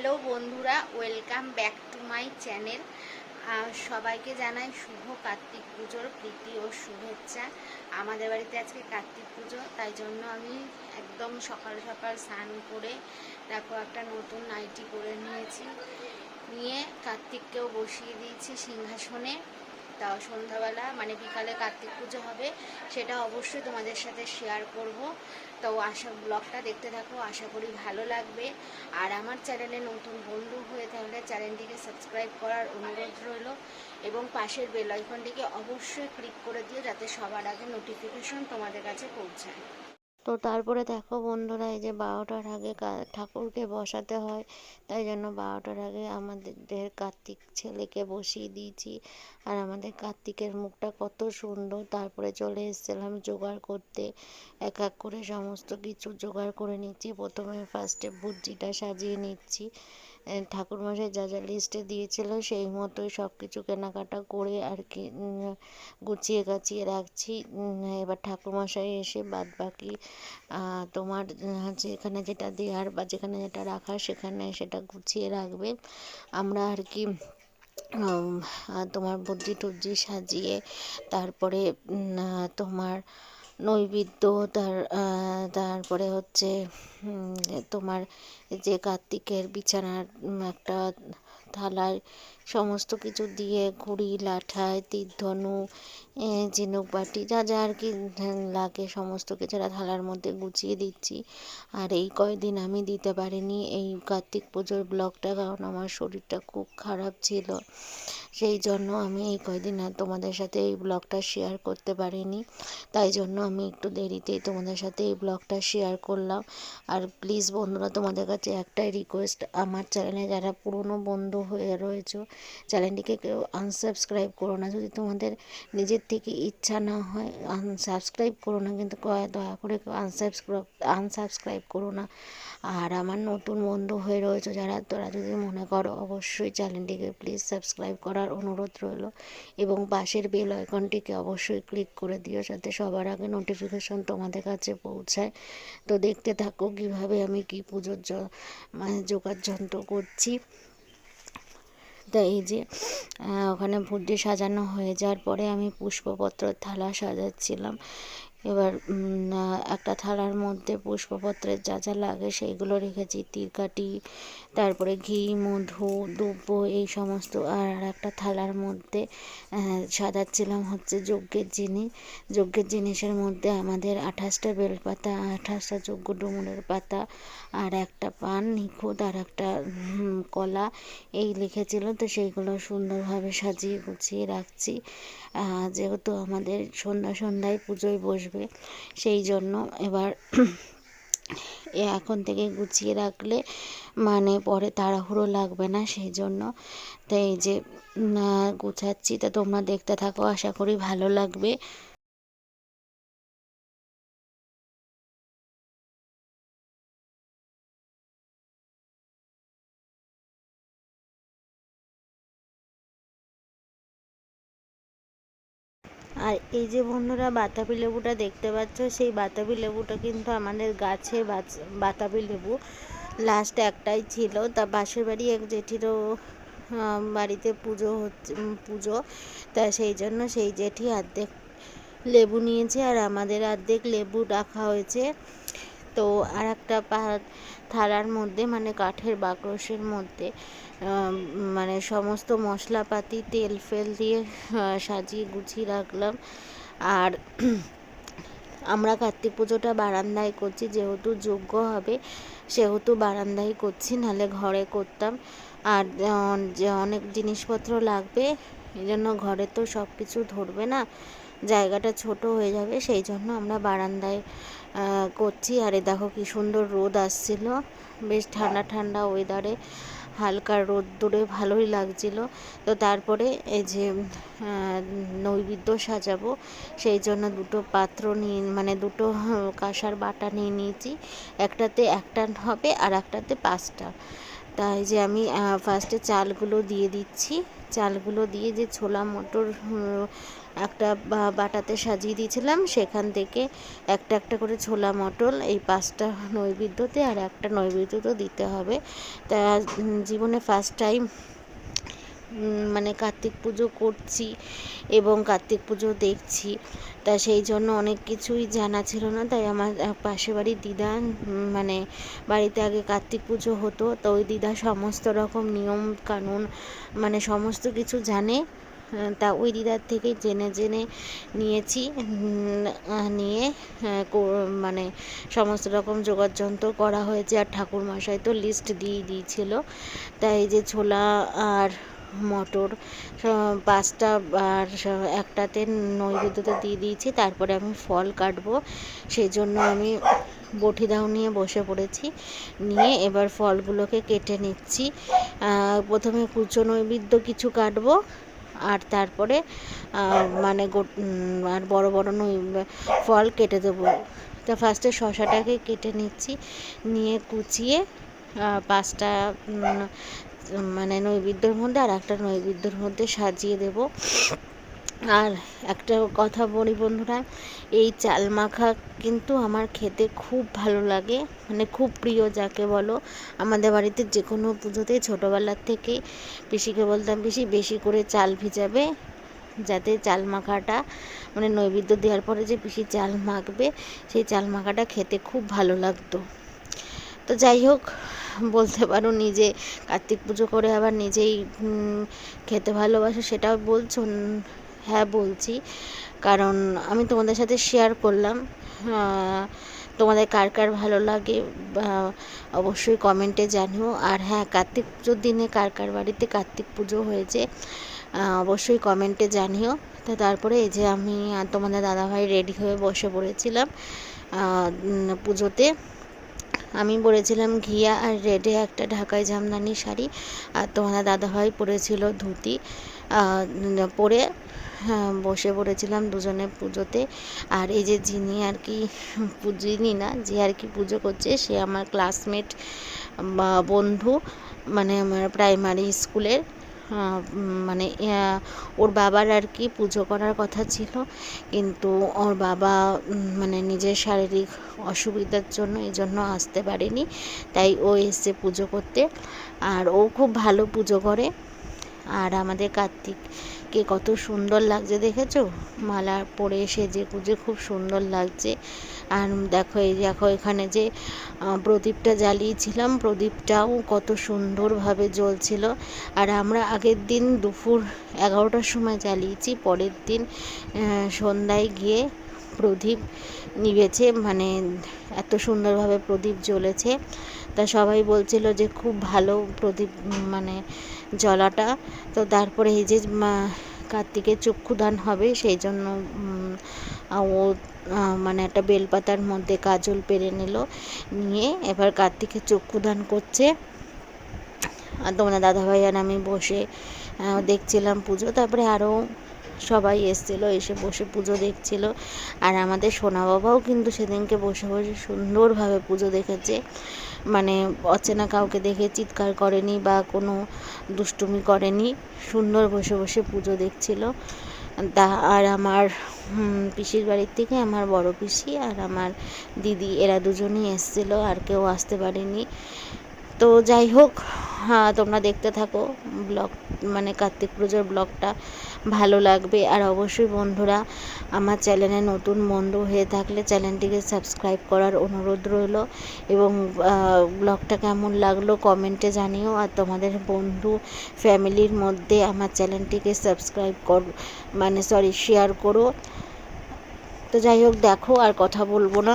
Hello বন্ধুরা, welcome back to my channel. সবাইকে জানাই শুভ কার্তিক পুজোর প্রীতি ও শুভেচ্ছা। আমাদের বাড়িতে আজকে কার্তিক পুজো, তাই জন্য আমি একদম সকাল সকাল স্নান করে, দেখো একটা নতুন নাইটি করে নিয়েছি। নিয়ে কার্তিককেও বসিয়ে দিয়েছি সিংহাসনে। তা সন্ধ্যাবেলা মানে বিকালে কার্তিক পুজো হবে, সেটা অবশ্যই তোমাদের সাথে শেয়ার করব। তো আশা ব্লগটা দেখতে থাকো, আশা করি ভালো লাগবে। আর আমার চ্যানেলে নতুন বন্ধু হয়ে থাকলে চ্যানেলটিকে সাবস্ক্রাইব করার অনুরোধ রইল। এবং পাশের বেল আইকনটিকে অবশ্যই ক্লিক করে দিও, যাতে সবার আগে নোটিফিকেশন তোমাদের কাছে পৌঁছায়। তো তারপরে দেখো বন্ধুরা, এই যে বারোটার আগে ঠাকুরকে বসাতে হয়। তাই জন্য বারোটার আগে আমাদের কার্তিক ছেলেকে বসিয়ে দিয়েছি। আর আমাদের কার্তিকের মুখটা কত সুন্দর। তারপরে চলে এসেছিলাম জোগাড় করতে। এক এক করে সমস্ত কিছু জোগাড় করে নিচ্ছি। প্রথমে ফার্স্টে বুদ্ধিটা সাজিয়ে নিচ্ছি। ঠাকুরমশাই যা যা লিস্টে দিয়েছিল সেই মতোই সব কিছু কেনাকাটা করে আর কি গুছিয়ে গাছিয়ে রাখছি। এবার ঠাকুরমশাই এসে বাদ বাকি তোমার যেখানে যেটা দেওয়ার বা যেখানে যেটা রাখার সেখানে সেটা গুছিয়ে রাখবে। আমরা আর কি তোমার বুদ্ধি টুদ্দি সাজিয়ে তারপরে তোমার নৈবেদ্য, তার তারপরে হচ্ছে তোমার যে কার্তিকের বিছানার একটা থালায় সমস্ত কিছু দিয়ে ঘুড়ি লাঠায় তীরধনু ঝিনুক বাটি, যা যা আর কি লাগে সমস্ত কিছু থালার মধ্যে গুছিয়ে দিচ্ছি। আর এই কয়দিন আমি দিতে পারিনি এই কার্তিক পুজোর ব্লগটা, কারণ আমার শরীরটা খুব খারাপ ছিল। সেই জন্য আমি এই কয়দিন আর তোমাদের সাথে এই ব্লগটা শেয়ার করতে পারিনি। তাই জন্য আমি একটু দেরিতেই তোমাদের সাথে এই ব্লগটা শেয়ার করলাম। আর প্লিজ বন্ধুরা, তোমাদের কাছে একটাই রিকোয়েস্ট আমার চ্যানেলে যারা পুরনো বন্ধু হয়ে রয়েছে চ্যানেলটিকে কেউ আনসাবস্ক্রাইব করো না। যদি তোমাদের নিজের থেকে ইচ্ছা না হয় আনসাবস্ক্রাইব করো না, কিন্তু দয়া করে কেউ আনসাবস্ক্রাইব আনসাবস্ক্রাইব করো না। আর আমার নতুন বন্ধু হয়ে রয়েছে যারা, তোরা যদি মনে করো অবশ্যই চ্যানেলটিকে প্লিজ সাবস্ক্রাইব করার অনুরোধ রইল এবং পাশের বেল আইকনটিকে অবশ্যই ক্লিক করে দিও যাতে সবার আগে নোটিফিকেশন তোমাদের কাছে পৌঁছায়। তো দেখতে থাকো কীভাবে আমি কি পুজোর মানে জোগাড় যন্ত্র করছি। তা এই যে ওখানে বুদ্ধি সাজানো হয়ে যাওয়ার পরে আমি পুষ্পপত্র থালা সাজাচ্ছিলাম। এবার একটা থালার মধ্যে পুষ্পপত্রের যা যা লাগে সেইগুলো রেখেছি। তিরকাটি তারপরে ঘি, মধু, দুব্ব, এই সমস্ত। আর একটা থালার মধ্যে সাজাচ্ছিলাম হচ্ছে যজ্ঞের জিনিস। যজ্ঞের জিনিসের মধ্যে আমাদের আঠাশটা বেলপাতা, আঠাশটা যজ্ঞ ডুমুরের পাতা, আর একটা পান নিখুঁত, আর একটা কলা। এই লিখেছিল, তো সেইগুলো সুন্দরভাবে সাজিয়ে গুছিয়ে রাখছি। যেহেতু আমাদের সন্ধ্যা সন্ধ্যায় পুজোয় বসবে সেই জন্য এবার এখন থেকে গুছিয়ে রাখলে মানে পরে তাড়াহুড়ো লাগবে না, সেই জন্য। তাই এই যে গুছাচ্ছি, তা তোমরা দেখতে থাকো, আশা করি ভালো লাগবে। আর এই যে বন্ধুরা বাতাবি লেবুটা দেখতে পাচ্ছ, সেই বাতাবি লেবুটা কিন্তু আমাদের গাছের বাতাবি লেবু লাস্ট একটাই ছিল। তা বাসের বাড়ি এক জেঠিরও বাড়িতে পুজো হচ্ছে পুজো। তা সেই জন্য সেই জেঠি অর্ধেক লেবু নিয়েছে আর আমাদের অর্ধেক লেবু রাখা হয়েছে। তো আর একটা থালার মধ্যে মানে কাঠের বাক্রসের মধ্যে মানে সমস্ত মশলাপাতি, তেল ফেল দিয়ে সাজিয়ে গুছিয়ে রাখলাম। আর আমরা কার্তিক পুজোটা বারান্দায় করছি, যেহেতু যোগ্য হবে, সেহেতু বারান্দায় করছি, নাহলে ঘরে করতাম। আর যে অনেক জিনিসপত্র লাগবে, এই জন্য ঘরে তো সব কিছু ধরবে না, জায়গাটা ছোট হয়ে যাবে, সেই জন্য আমরা বারান্দায় করছি। আর এ দেখো কি সুন্দর রোদ আসছিল। বেশ ঠান্ডা ঠান্ডা ওয়েদারে হালকা রোদ্দুরে ভালোই লাগছিল। তো তারপরে এই যে নৈবেদ্য সাজাবো, সেই জন্য দুটো পাত্র নিয়ে মানে দুটো কাঁসার বাটা নিয়ে নিয়েছি। একটাতে একটা হবে আর একটাতে পাঁচটা। তাই যে আমি ফার্স্টে চালগুলো দিয়ে দিচ্ছি। চালগুলো দিয়ে যে ছোলা মটর একটা বাটাতে সাজিয়ে দিয়েছিলাম। সেখান থেকে একটা একটা করে ছোলা মটল, এই পাঁচটা নৈবেদ্যতে আর একটা নৈবেদ্য তো দিতে হবে। তা জীবনে ফার্স্ট টাইম মানে কার্তিক পুজো করছি এবং কার্তিক পুজো দেখছি। তা, সেই জন্য অনেক কিছুই জানা ছিল না। তাই আমার পাশের বাড়ির দিদা মানে বাড়িতে আগে কার্তিক পুজো হতো। তো ওই দিদা সমস্ত রকম নিয়ম কানুন মানে সমস্ত কিছু জানে। তা ওই দিদার থেকে জেনে জেনে নিয়েছি নিয়ে মানে সমস্ত রকম যোগাযন্ত্র করা হয়েছে আর ঠাকুর মশাই তো লিস্ট দিয়ে দিয়েছিল। তাই এই যে ছোলা আর মটর পাঁচটা আর একটাতে নৈবেদ্যতে দিয়ে দিয়েছি, তারপরে আমি ফল কাটবো সেই জন্য আমি বটি দাও নিয়ে বসে পড়েছি, নিয়ে এবার ফলগুলোকে কেটে নিচ্ছি। প্রথমে কুচো নৈবেদ্য কিছু কাটবো আর তারপরে মানে আর বড় বড় নই, ফল কেটে দেবো। তা ফার্স্টে শশাটাকে কেটে নিচ্ছি, নিয়ে কুচিয়ে পাঁচটা মানে নৈবেদ্যর মধ্যে আর একটা নৈবেদ্যর মধ্যে সাজিয়ে দেব। আর একটা কথা বলি বন্ধুরা, এই চাল মাখা কিন্তু আমার খেতে খুব ভালো লাগে মানে খুব প্রিয় যাকে বলো। আমাদের বাড়িতে যে কোনো পুজোতে ছোটোবেলার থেকে পিসিকে বলতাম, পিসি, বেশি করে চাল ভিজাবে যাতে চাল মাখাটা মানে নৈবেদ্য দেওয়ার পরে যে পিসি চাল মাখবে, সেই চাল মাখাটা খেতে খুব ভালো লাগতো। তো যাই হোক, বলতে পারো নিজে কার্তিক পুজো করে আবার নিজেই খেতে ভালোবাসো সেটাও বলছো। হ্যাঁ বলছি। কারণ আমি তোমাদের সাথে শেয়ার করলাম। তোমাদের কার কার ভালো লাগে অবশ্যই কমেন্টে জানিও। আর হ্যাঁ কার্তিক পুজোর দিনে কার কার বাড়িতে কার্তিক পুজো হয়েছে অবশ্যই কমেন্টে জানিও। তো তারপরে এই যে আমি তোমাদের দাদাভাই রেডি হয়ে বসে পড়েছিলাম পুজোতে। আমি পরেছিলাম ঘিয়া আর রেডে একটা ঢাকায় জামদানি শাড়ি, আর তোমাদের দাদাভাই পরেছিল ধুতি পরে বসে পড়েছিলাম দুজনে পুজোতে। আর এই যে যিনি আর কি, যিনি না, যে আর কি পুজো করছে, সে আমার ক্লাসমেট বন্ধু মানে আমার প্রাইমারি স্কুলের মানে ওর বাবার আর কি পুজো করার কথা ছিল। কিন্তু ওর বাবা মানে নিজের শারীরিক অসুবিধার জন্য এই জন্য আসতে পারেনি। তাই ও এসে পুজো করতে। আর ও খুব ভালো পুজো করে। আর আমাদের কার্তিককে কত সুন্দর লাগছে দেখেছ? মালা পরে সেজে গুজে খুব সুন্দর লাগছে। আর দেখো, এই দেখো, এখানে যে প্রদীপটা জ্বালিয়েছিলাম, প্রদীপটাও কত সুন্দরভাবে জ্বলছিল। আর আমরা আগের দিন দুপুর এগারোটার সময় জ্বালিয়েছি, পরের দিন সন্ধ্যায় গিয়ে প্রদীপ নিভেছে মানে এত সুন্দরভাবে প্রদীপ জ্বলেছে। তা সবাই বলছিল যে খুব ভালো প্রদীপ মানে জলাটা তো তারপরে এই যে কার্তিকের চক্ষুদান হবে, সেই জন্য ও মানে একটা বেলপাতার মধ্যে কাজল পেরে নিল। নিয়ে এবার কার্তিকের চক্ষুদান করছে। আর তোমাদের দাদাভাই আর আমি বসে দেখছিলাম পুজো। তারপরে আরও সবাই এসেছিল, এসে বসে পুজো দেখছিল। আর আমাদের সোনা বাবাও কিন্তু সেদিনকে বসে বসে সুন্দরভাবে পুজো দেখেছে। মানে অচেনা কাউকে দেখে চিৎকার করেনি বা কোনো দুষ্টুমি করেনি, সুন্দর বসে বসে পুজো দেখছিল। তা আর আমার পিসির বাড়ির থেকে আমার বড় পিসি আর আমার দিদি, এরা দুজনই এসেছিল, আর কেউ আসতে পারেনি। তো যাই হোক হ্যাঁ তোমরা দেখতে থাকো ব্লগ মানে কার্তিক পুজোর ব্লগটা ভালো লাগবে। আর অবশ্যই বন্ধুরা, আমার চ্যানেলে নতুন বন্ধু হয়ে থাকলে চ্যানেলটিকে সাবস্ক্রাইব করার অনুরোধ রইল এবং ব্লগটা কেমন লাগল কমেন্টে জানিও। আর তোমাদের বন্ধু, ফ্যামিলির মধ্যে আমার চ্যানেলটিকে সাবস্ক্রাইব কর মানে সরি শেয়ার করো। তো যাই হোক, দেখো আর কথা বলব না।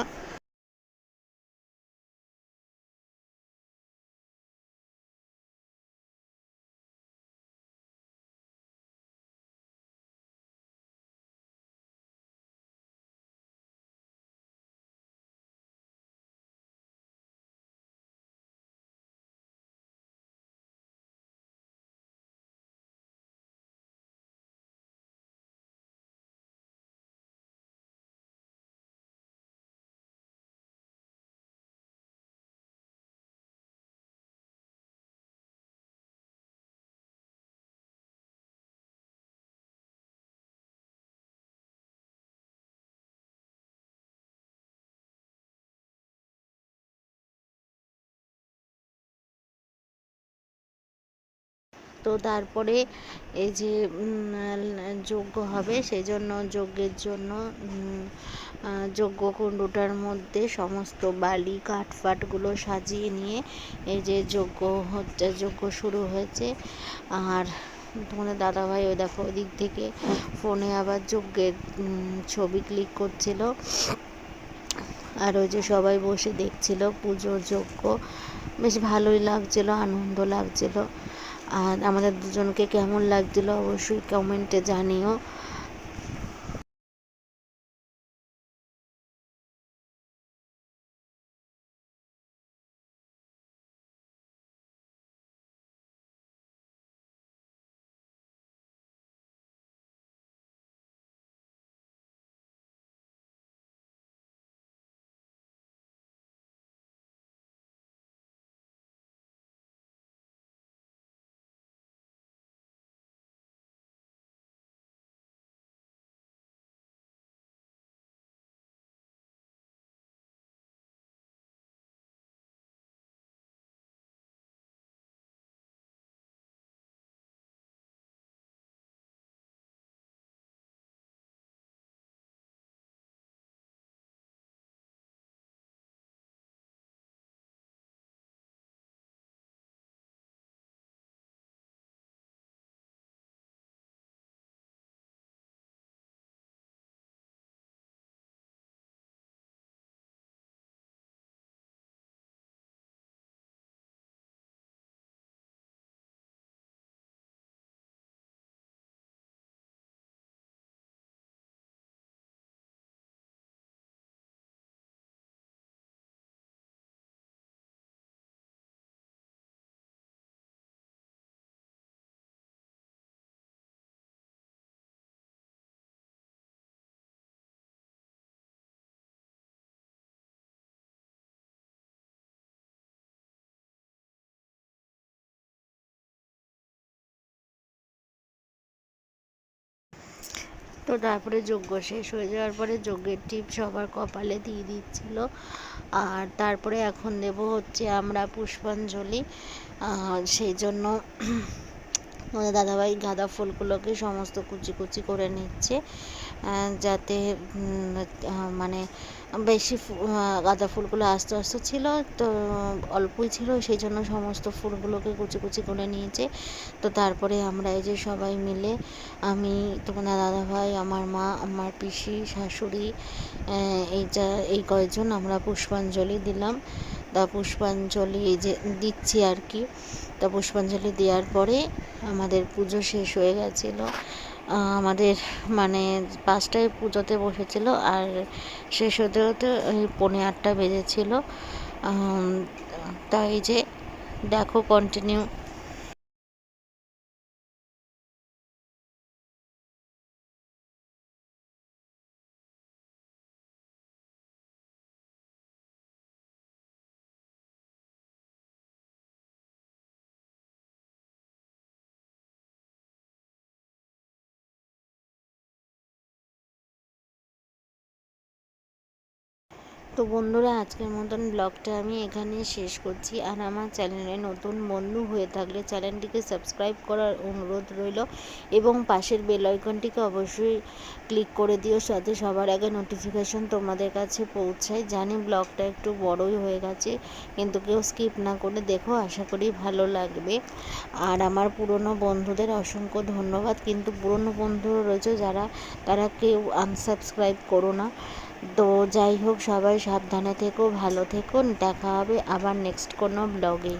তো তারপরে এই যে যজ্ঞ হবে সেই জন্য যজ্ঞের জন্য উম, আহ, যজ্ঞ কুণ্ডটার মধ্যে সমস্ত বালি কাঠ ফাটগুলো সাজিয়ে নিয়ে এই যে যজ্ঞ হচ্ছে যজ্ঞ শুরু হয়েছে। আর তোমাদের দাদাভাই ওই দেখো ওই দিক থেকে ফোনে আবার যজ্ঞের ছবি ক্লিক করছিল। আর ওই যে সবাই বসে দেখছিল পুজোর যজ্ঞ। বেশ ভালোই লাগছিল আনন্দ লাগছিল। আর আমাদের দুজনকে কেমন লাগছিল অবশ্যই কমেন্টে জানিও। তো তারপরে যজ্ঞ শেষ হয়ে যাওয়ার পরে যজ্ঞের টিপ সবার কপালে দিয়ে দিচ্ছিল। আর তারপরে এখন দেব হচ্ছে আমরা পুষ্পাঞ্জলি সেই জন্য আমাদের দাদাভাই গাঁদা ফুলগুলোকে সমস্ত কুচি কুচি করে নিচ্ছে যাতে মানে বেশি গাঁদা ফুলগুলো আস্তে আস্তে ছিল, তো অল্পই ছিল, সেই জন্য সমস্ত ফুলগুলোকে কুচি কুচি করে নিয়েছে। তো তারপরে আমরা এই যে সবাই মিলে আমি, তোমাদের দাদাভাই, আমার মা, আমার পিসি, শাশুড়ি এই যা, এই কয়েকজন আমরা পুষ্পাঞ্জলি দিলাম। তা পুষ্পাঞ্জলি যে দিচ্ছি আর কি। তা পুষ্পাঞ্জলি দেওয়ার পরে আমাদের পুজো শেষ হয়ে গেছিল। আমাদের মানে পাঁচটায় পুজোতে বসেছিল আর শেষ হতে হতে ওই পনে আটটা বেজেছিল। তাই যে দেখো কন্টিনিউ তো বন্ধুরা, আজকের মতন ব্লগটা আমি এখানে শেষ করছি। আর আমার চ্যানেলে নতুন বন্ধু হয়ে থাকলে চ্যানেলটিকে সাবস্ক্রাইব করার অনুরোধ রইল এবং পাশের বেল আইকনটিকে অবশ্যই ক্লিক করে দিও, সাথে সবার আগে নোটিফিকেশন তোমাদের কাছে পৌঁছায়। জানি ব্লগটা একটু বড়ই হয়ে গেছে, কিন্তু কেউ স্কিপ না করে দেখো, আশা করি ভালো লাগবে। আর আমার পুরনো বন্ধুদের অসংখ্য ধন্যবাদ, কিন্তু পুরনো বন্ধুরা রয়েছে যারা, তারা কেউ আনসাবস্ক্রাইব করো না। তো যাই হোক সবাই সাবধানে থেকো ভালো থেকো। দেখা হবে আবার নেক্সট কোনো ব্লগে